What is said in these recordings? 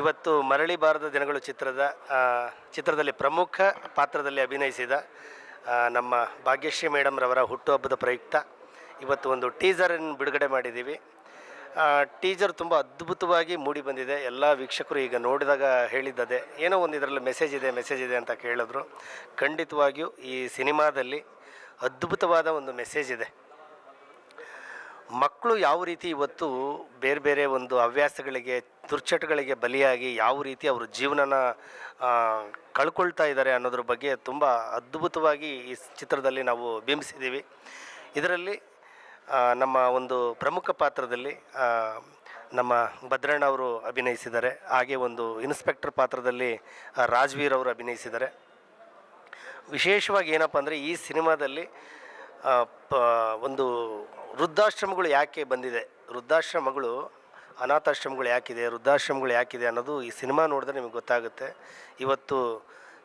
ಇವತ್ತು ಮರಳಿ ಬಾರದ ದಿನಗಳು ಚಿತ್ರದ ಚಿತ್ರದಲ್ಲಿ ಪ್ರಮುಖ ಪಾತ್ರದಲ್ಲಿ ಅಭಿನಯಿಸಿದ ನಮ್ಮ ಭಾಗ್ಯಶ್ರೀ ಮೇಡಮ್ರವರ ಹುಟ್ಟುಹಬ್ಬದ ಪ್ರಯುಕ್ತ ಇವತ್ತು ಒಂದು ಟೀಸರನ್ನು ಬಿಡುಗಡೆ ಮಾಡಿದ್ದೀವಿ. ಟೀಸರ್ ತುಂಬ ಅದ್ಭುತವಾಗಿ ಮೂಡಿ ಬಂದಿದೆ. ಎಲ್ಲ ವೀಕ್ಷಕರು ಈಗ ನೋಡಿದಾಗ ಹೇಳಿದ್ದದೆ, ಏನೋ ಒಂದು ಇದರಲ್ಲಿ ಮೆಸೇಜ್ ಇದೆ ಮೆಸೇಜ್ ಇದೆ ಅಂತ ಕೇಳಿದ್ರು. ಖಂಡಿತವಾಗಿಯೂ ಈ ಸಿನಿಮಾದಲ್ಲಿ ಅದ್ಭುತವಾದ ಒಂದು ಮೆಸೇಜ್ ಇದೆ. ಮಕ್ಕಳು ಯಾವ ರೀತಿ ಇವತ್ತು ಬೇರೆ ಬೇರೆ ಒಂದು ಹವ್ಯಾಸಗಳಿಗೆ, ದುರ್ಚಟಗಳಿಗೆ ಬಲಿಯಾಗಿ ಯಾವ ರೀತಿ ಅವರು ಜೀವನನ ಕಳ್ಕೊಳ್ತಾ ಇದ್ದಾರೆ ಅನ್ನೋದ್ರ ಬಗ್ಗೆ ತುಂಬ ಅದ್ಭುತವಾಗಿ ಈ ಚಿತ್ರದಲ್ಲಿ ನಾವು ಬಿಂಬಿಸಿದ್ದೀವಿ. ಇದರಲ್ಲಿ ನಮ್ಮ ಒಂದು ಪ್ರಮುಖ ಪಾತ್ರದಲ್ಲಿ ನಮ್ಮ ಭದ್ರಣ್ಣ ಅವರು ಅಭಿನಯಿಸಿದ್ದಾರೆ. ಹಾಗೆ ಒಂದು ಇನ್ಸ್ಪೆಕ್ಟರ್ ಪಾತ್ರದಲ್ಲಿ ರಾಜ್ವೀರ್ ಅವರು ಅಭಿನಯಿಸಿದ್ದಾರೆ. ವಿಶೇಷವಾಗಿ ಏನಪ್ಪ ಅಂದರೆ ಈ ಸಿನಿಮಾದಲ್ಲಿ ಒಂದು ವೃದ್ಧಾಶ್ರಮಗಳು ಯಾಕೆ ಬಂದಿದೆ? ವೃದ್ಧಾಶ್ರಮಗಳು, ಅನಾಥಾಶ್ರಮಗಳು ಯಾಕಿದೆ? ವೃದ್ಧಾಶ್ರಮಗಳು ಯಾಕಿದೆ ಅನ್ನೋದು ಈ ಸಿನಿಮಾ ನೋಡಿದ್ರೆ ನಿಮಗೆ ಗೊತ್ತಾಗುತ್ತೆ. ಇವತ್ತು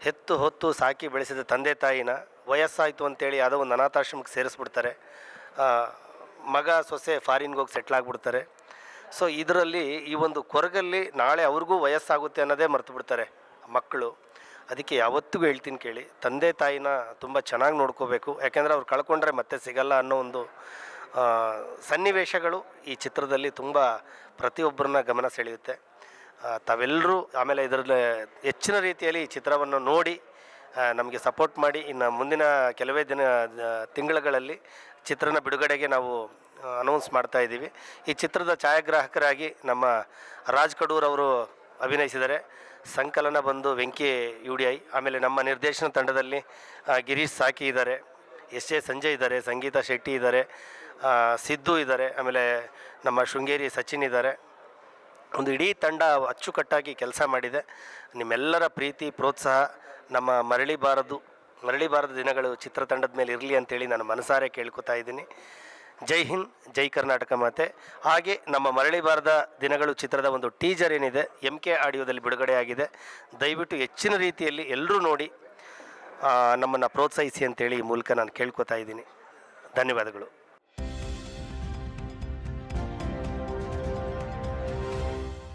ಹೆತ್ತು ಹೊತ್ತು ಸಾಕಿ ಬೆಳೆಸಿದ ತಂದೆ ತಾಯಿನ ವಯಸ್ಸಾಯಿತು ಅಂತೇಳಿ ಯಾವುದೋ ಒಂದು ಅನಾಥಾಶ್ರಮಕ್ಕೆ ಸೇರಿಸ್ಬಿಡ್ತಾರೆ. ಮಗ ಸೊಸೆ ಫಾರಿನ್ಗೆ ಹೋಗಿ ಸೆಟ್ಲ್ ಆಗಿಬಿಡ್ತಾರೆ. ಸೊ, ಇದರಲ್ಲಿ ಈ ಒಂದು ಕೊರಗಲ್ಲಿ ನಾಳೆ ಅವ್ರಿಗೂ ವಯಸ್ಸಾಗುತ್ತೆ ಅನ್ನೋದೇ ಮರ್ತು ಬಿಡ್ತಾರೆ ಮಕ್ಕಳು. ಅದಕ್ಕೆ ಯಾವತ್ತಿಗೂ ಹೇಳ್ತೀನಿ ಕೇಳಿ. ತಂದೆ ತಾಯಿನ ತುಂಬ ಚೆನ್ನಾಗಿ ನೋಡ್ಕೋಬೇಕು. ಯಾಕೆಂದರೆ ಅವ್ರು ಕಳ್ಕೊಂಡ್ರೆ ಮತ್ತೆ ಸಿಗಲ್ಲ ಅನ್ನೋ ಒಂದು ಸನ್ನಿವೇಶಗಳು ಈ ಚಿತ್ರದಲ್ಲಿ ತುಂಬ ಪ್ರತಿಯೊಬ್ಬರನ್ನ ಗಮನ ಸೆಳೆಯುತ್ತೆ. ತಾವೆಲ್ಲರೂ ಆಮೇಲೆ ಇದರಲ್ಲಿ ಹೆಚ್ಚಿನ ರೀತಿಯಲ್ಲಿ ಈ ಚಿತ್ರವನ್ನು ನೋಡಿ ನಮಗೆ ಸಪೋರ್ಟ್ ಮಾಡಿ, ಇನ್ನು ಮುಂದಿನ ಕೆಲವೇ ದಿನ ತಿಂಗಳುಗಳಲ್ಲಿ ಚಿತ್ರನ ಬಿಡುಗಡೆಗೆ ನಾವು ಅನೌನ್ಸ್ ಮಾಡ್ತಾ ಇದ್ದೀವಿ ಈ ಚಿತ್ರದ ಛಾಯಾಗ್ರಾಹಕರಾಗಿ ನಮ್ಮ ರಾಜ್ ಕಡೂರ್ ಅವರು ಅಭಿನಯಿಸಿದ್ದಾರೆ. ಸಂಕಲನ ಬಂದು ವೆಂಕಿ ಯು ಡಿ ಐ ಆಮೇಲೆ ನಮ್ಮ ನಿರ್ದೇಶನ ತಂಡದಲ್ಲಿ ಗಿರೀಶ್ ಸಾಕಿ ಇದ್ದಾರೆ. ಎಸ್ ಎ ಸಂಜಯ್ ಇದ್ದಾರೆ, ಸಂಗೀತ ಶೆಟ್ಟಿ ಇದ್ದಾರೆ ಸಿದ್ದು ಇದ್ದಾರೆ, ಆಮೇಲೆ ನಮ್ಮ ಶೃಂಗೇರಿ ಸಚಿನ್ ಇದ್ದಾರೆ. ಒಂದು ಇಡೀ ತಂಡ ಅಚ್ಚುಕಟ್ಟಾಗಿ ಕೆಲಸ ಮಾಡಿದೆ. ನಿಮ್ಮೆಲ್ಲರ ಪ್ರೀತಿ, ಪ್ರೋತ್ಸಾಹ, ನಮ್ಮ ಮರಳಿ ಬಾರದು ಮರಳಿ ಬಾರದ ದಿನಗಳು ಚಿತ್ರತಂಡದ ಮೇಲೆ ಇರಲಿ ಅಂತೇಳಿ ನಾನು ಮನಸಾರೆ ಕೇಳ್ಕೊತಾ ಇದ್ದೀನಿ. ಜೈ ಹಿಂದ್, ಜೈ ಕರ್ನಾಟಕ ಮಾತೆ. ಹಾಗೆ ನಮ್ಮ ಮರಳಿ ಬಾರದ ದಿನಗಳು ಚಿತ್ರದ ಒಂದು ಟೀಜರ್ ಏನಿದೆ ಎಂ ಕೆ ಆಡಿಯೋದಲ್ಲಿ ಬಿಡುಗಡೆಯಾಗಿದೆ ದಯವಿಟ್ಟು ಹೆಚ್ಚಿನ ರೀತಿಯಲ್ಲಿ ಎಲ್ಲರೂ ನೋಡಿ ನಮ್ಮನ್ನು ಪ್ರೋತ್ಸಾಹಿಸಿ ಅಂತೇಳಿ ಈ ಮೂಲಕ ನಾನು ಕೇಳ್ಕೊತಾ ಇದ್ದೀನಿ. ಧನ್ಯವಾದಗಳು.